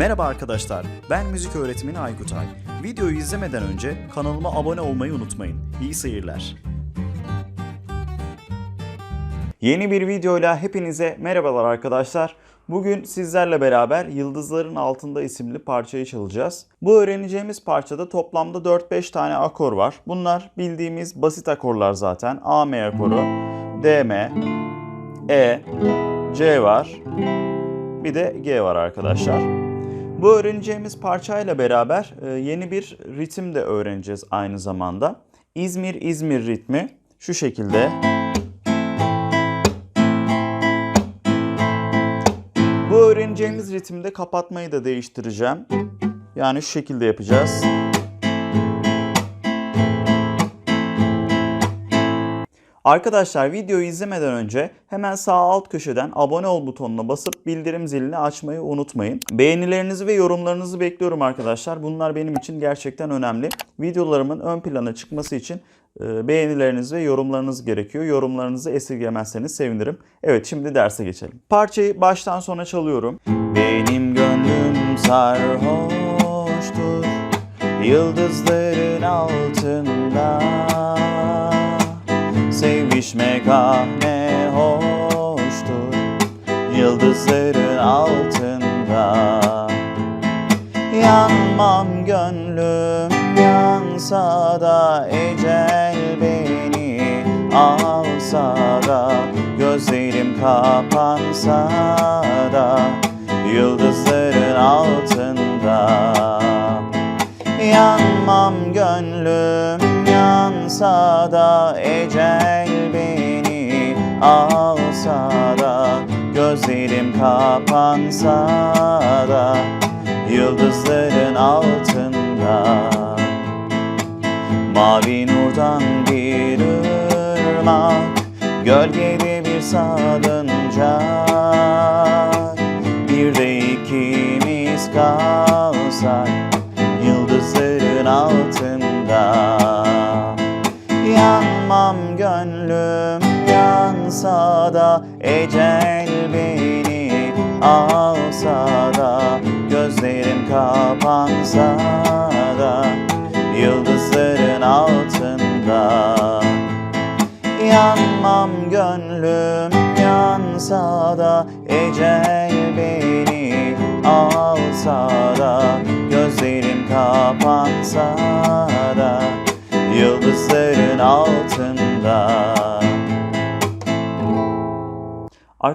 Merhaba arkadaşlar, ben müzik öğretmeni Aykutay. Videoyu izlemeden önce kanalıma abone olmayı unutmayın. İyi seyirler. Yeni bir videoyla hepinize merhabalar arkadaşlar. Bugün sizlerle beraber Yıldızların Altında isimli parçayı çalacağız. Bu öğreneceğimiz parçada toplamda 4-5 tane akor var. Bunlar bildiğimiz basit akorlar zaten. A M akoru, D M, E, C var. Bir de G var arkadaşlar. Bu öğreneceğimiz parçayla beraber e, yeni bir ritim de öğreneceğiz aynı zamanda. İzmir İzmir ritmi şu şekilde. Bu öğreneceğimiz ritimde kapatmayı da değiştireceğim. Yani şu şekilde yapacağız. Arkadaşlar videoyu izlemeden önce hemen sağ alt köşeden abone ol butonuna basıp bildirim zilini açmayı unutmayın. Beğenilerinizi ve yorumlarınızı bekliyorum arkadaşlar. Bunlar benim için gerçekten önemli. Videolarımın ön plana çıkması için e, beğenileriniz ve yorumlarınız gerekiyor. Yorumlarınızı esirgemezseniz sevinirim. Evet şimdi derse geçelim. Parçayı baştan sona çalıyorum. Benim gönlüm sarhoştur Yıldızların altında Sevişmek ah ne hoştur Yıldızların altında. Yanmam gönlüm yansa da Ecel beni alsa da Gözlerim kapansa da Yıldızların altında. Yanmam gönlüm yansa da Ecel alsa da Gözlerim kapansa da Yıldızların altında. Mavi nurdan bir ırmak Gölgede gönlüm yansa da Ecel beni alsa da Gözlerim kapansa da Yıldızların altında. Yanmam gönlüm yansa da Ecel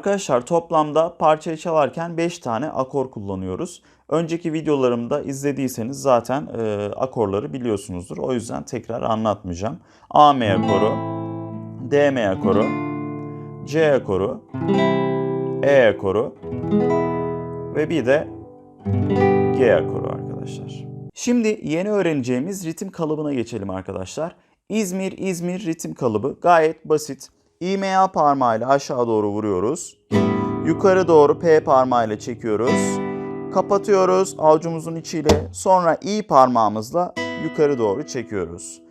Arkadaşlar toplamda parçayı çalarken 5 tane akor kullanıyoruz. Önceki videolarımda izlediyseniz zaten e, akorları biliyorsunuzdur. O yüzden tekrar anlatmayacağım. A M akoru, D M akoru, C akoru, E akoru ve bir de G akoru arkadaşlar. Şimdi yeni öğreneceğimiz ritim kalıbına geçelim arkadaşlar. İzmir İzmir ritim kalıbı gayet basit. İMA parmağıyla aşağı doğru vuruyoruz. Yukarı doğru P parmağıyla çekiyoruz. Kapatıyoruz avucumuzun içiyle. Sonra İ parmağımızla yukarı doğru çekiyoruz.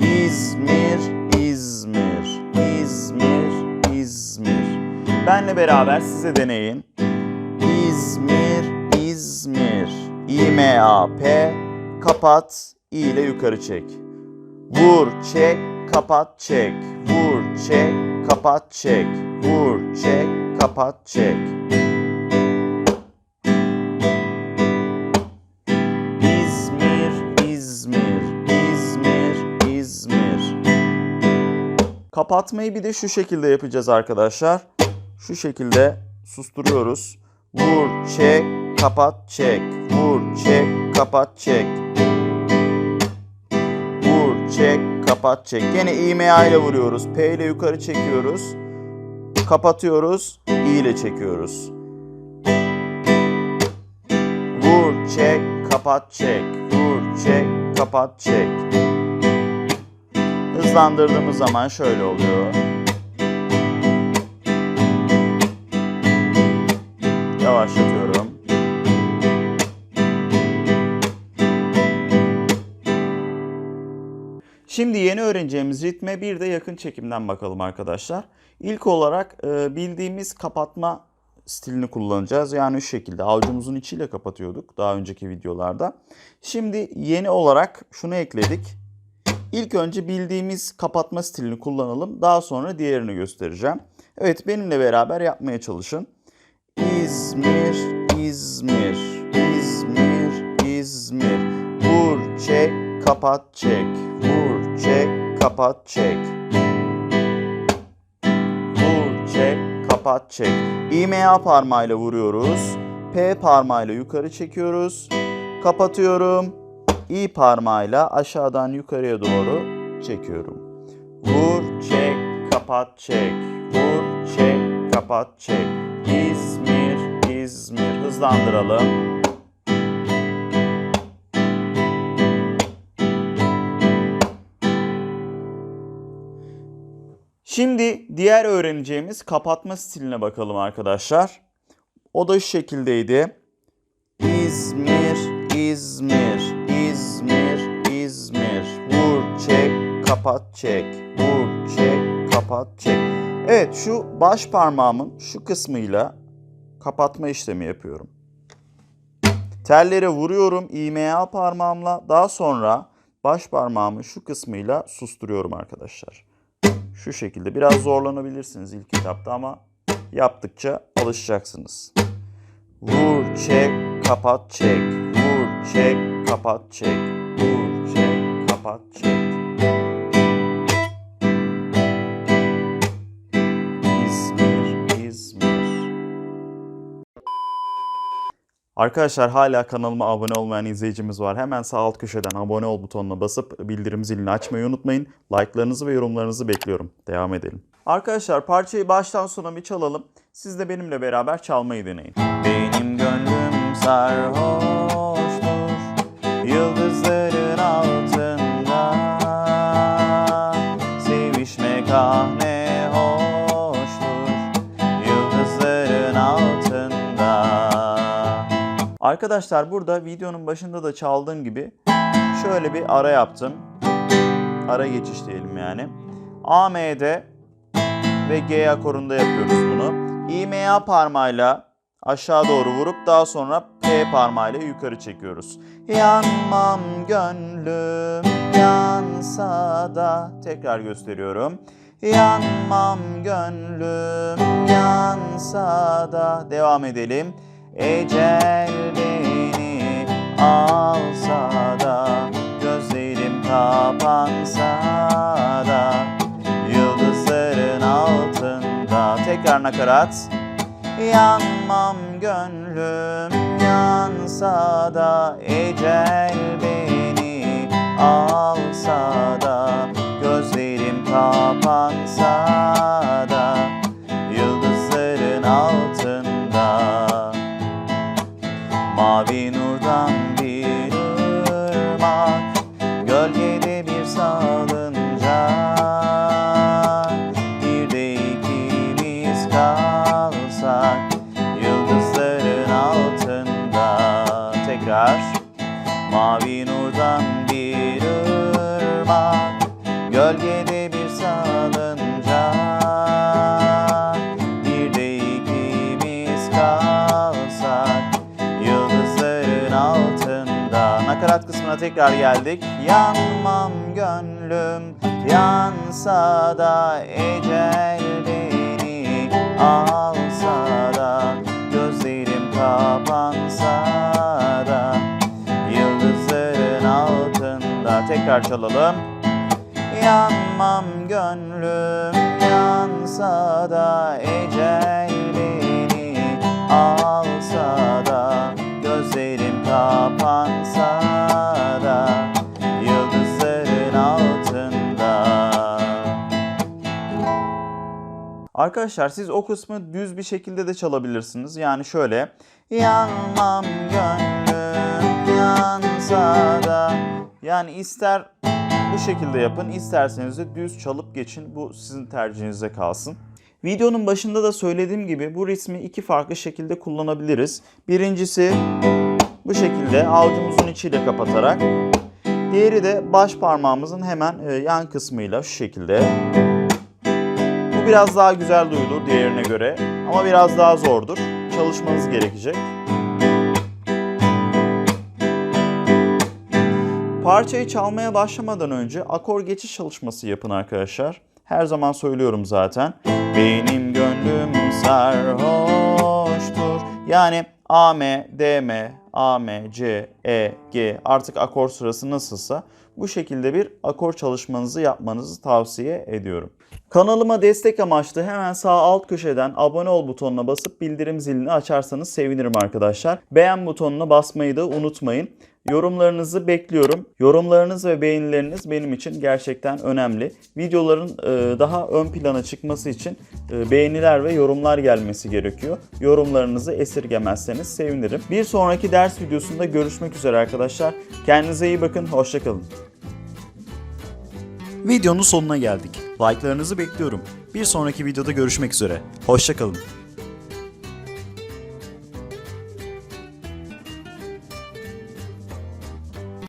İzmir, İzmir, İzmir, İzmir. Benle beraber size deneyin. İzmir, İzmir. İMA P kapat, İ ile yukarı çek. Vur, çek, kapat, çek. Vur, çek, kapat, çek. Vur, çek, kapat, çek. İzmir, İzmir, İzmir, İzmir. Kapatmayı bir de şu şekilde yapacağız arkadaşlar. Şu şekilde susturuyoruz. Vur, çek, kapat, çek. Vur, çek, kapat, çek. Vur, çek, kapat, çek. Yine İMA ile vuruyoruz. P ile yukarı çekiyoruz. Kapatıyoruz. İ ile çekiyoruz. Vur, çek, kapat, çek. Vur, çek, kapat, çek. Hızlandırdığımız zaman şöyle oluyor. Şimdi yeni öğreneceğimiz ritme bir de yakın çekimden bakalım arkadaşlar. İlk olarak e, bildiğimiz kapatma stilini kullanacağız. Yani şu şekilde avucumuzun içiyle kapatıyorduk daha önceki videolarda. Şimdi yeni olarak şunu ekledik. İlk önce bildiğimiz kapatma stilini kullanalım. Daha sonra diğerini göstereceğim. Evet benimle beraber yapmaya çalışın. İzmir, İzmir, İzmir, İzmir. Vur, çek, kapat, çek. Çek, kapat, çek. Vur, çek, kapat, çek. İMA parmağıyla vuruyoruz. P parmağıyla yukarı çekiyoruz. Kapatıyorum. İ parmağıyla aşağıdan yukarıya doğru çekiyorum. Vur, çek, kapat, çek. Vur, çek, kapat, çek. İzmir, İzmir. Hızlandıralım. Şimdi diğer öğreneceğimiz kapatma stiline bakalım arkadaşlar. O da şu şekildeydi. İzmir, İzmir, İzmir, İzmir. Vur, çek, kapat, çek. Vur, çek, kapat, çek. Evet şu baş parmağımın şu kısmıyla kapatma işlemi yapıyorum. Tellere vuruyorum IMA parmağımla. Daha sonra baş parmağımın şu kısmıyla susturuyorum arkadaşlar. Şu şekilde. Biraz zorlanabilirsiniz ilk etapta ama yaptıkça alışacaksınız. Vur, çek, kapat, çek. Vur, çek, kapat, çek. Vur, çek, kapat, çek. Arkadaşlar hala kanalıma abone olmayan izleyicimiz var. Hemen sağ alt köşeden abone ol butonuna basıp bildirim zilini açmayı unutmayın. Like'larınızı ve yorumlarınızı bekliyorum. Devam edelim. Arkadaşlar parçayı baştan sona bir çalalım. Siz de benimle beraber çalmayı deneyin. Benim gönlüm sarhoştur Arkadaşlar burada videonun başında da çaldığım gibi şöyle bir ara yaptım. Ara geçiş diyelim yani. A, M'de ve G akorunda yapıyoruz bunu. İMA parmağıyla aşağı doğru vurup daha sonra P parmağıyla yukarı çekiyoruz. Yanmam gönlüm yansa da tekrar gösteriyorum. Yanmam gönlüm yansa da devam edelim. Ecel beni alsa da gözlerim kapansa da yıldızların altında tekrar nakarat. Yanmam gönlüm yansa da ecel beni alsa da gözlerim kapansa tekrar geldik. Yanmam gönlüm yansa da ecel beni. Alsa da gözlerim kapansa da. Yıldızların altında tekrar çalalım. Yanmam gönlüm yansa da ecel beni. Alsa da gözlerim kapansa Arkadaşlar siz o kısmı düz bir şekilde de çalabilirsiniz. Yani şöyle. Yanmam gönlüm yansa da. Yani ister bu şekilde yapın, isterseniz de düz çalıp geçin. Bu sizin tercihinize kalsın. Videonun başında da söylediğim gibi bu ritmi iki farklı şekilde kullanabiliriz. Birincisi bu şekilde avucumuzun içiyle kapatarak. Diğeri de baş parmağımızın hemen e, yan kısmıyla şu şekilde. Biraz daha güzel duyulur diğerine göre ama biraz daha zordur. çalışmanız gerekecek. Parçayı çalmaya başlamadan önce akor geçiş çalışması yapın arkadaşlar. Her zaman söylüyorum zaten. Benim gönlüm sarhoştur. Yani A, M, D, M, A, M, C, E, G artık akor sırası nasılsa bu şekilde bir akor çalışmanızı yapmanızı tavsiye ediyorum. Kanalıma destek amaçlı hemen sağ alt köşeden abone ol butonuna basıp bildirim zilini açarsanız sevinirim arkadaşlar. Beğen butonuna basmayı da unutmayın. Yorumlarınızı bekliyorum. Yorumlarınız ve beğenileriniz benim için gerçekten önemli. Videoların e, daha ön plana çıkması için e, beğeniler ve yorumlar gelmesi gerekiyor. Yorumlarınızı esirgemezseniz sevinirim. Bir sonraki ders videosunda görüşmek üzere arkadaşlar. Kendinize iyi bakın. Hoşçakalın. Videonun sonuna geldik. Like'larınızı bekliyorum. Bir sonraki videoda görüşmek üzere. Hoşçakalın.